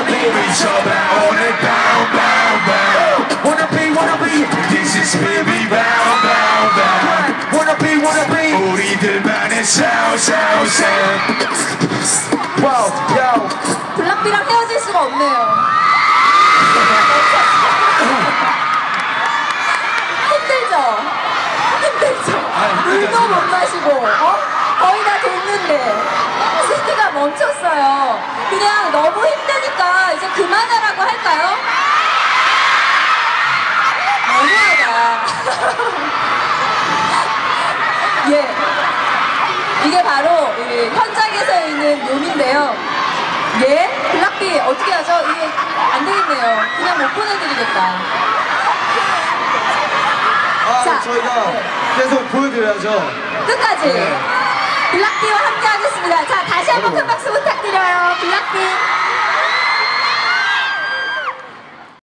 wanna be with your bound on it, bound, bound, bound. Wanna be, wanna be, this is baby bound, bound, bound. Wanna be, wanna be, 우리들만의 sound, sound, sound. Wow, yo. 블락비랑 헤어질 수가 없네요. 힘들죠? 힘들죠? 물도 못 마시고, 어? 거의 다 됐는데. 시티가 멈췄어요. 그냥 너무 힘드니까 이제 그만하라고 할까요? 너무하다. 예. 이게 바로 이 현장에서 있는 묘미인데요. 예? 블락비 어떻게 하죠? 이게 안 되겠네요. 그냥 못 보내드리겠다. 아, 자. 저희가 계속 보여드려야죠. 끝까지 네. 블락비와 함께 하겠습니다.